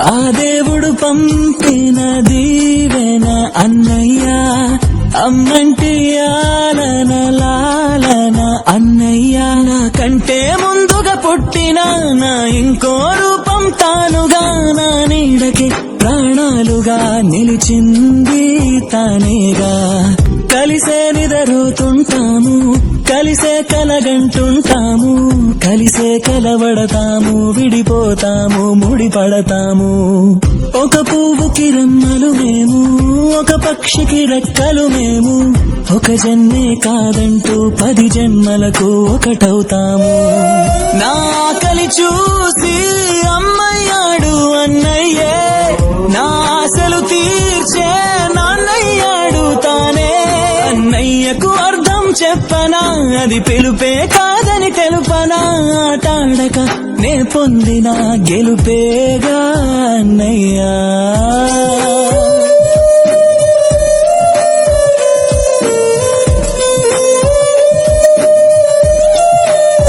ఆ దేవుడు పంపిన దీవెన అన్నయ్య అమ్మంటి ఆలన లాలన అన్నయ్య. నా కంటే ముందుగా పుట్టిన నా ఇంకో రూపం తానుగా నా నీడకి ప్రాణాలుగా నిలిచింది తానేగా. కలిసే నిదరుతుంటాము కలిసే కలగంటుంటాము కలిసే కలవడతాము విడిపోతాము ముడిపడతాము. ఒక పువ్వుకి రమ్మలు మేము ఒక పక్షికి రెక్కలు మేము ఒక జన్మే కాదంటూ పది జన్మలకు ఒకటవుతాము. నా కలిచూ చెప్పనా? అది పిలుపే కాదని తెలుపనా? ఆటాడక నే పొందిన గెలుపేగా అన్నయ్యా.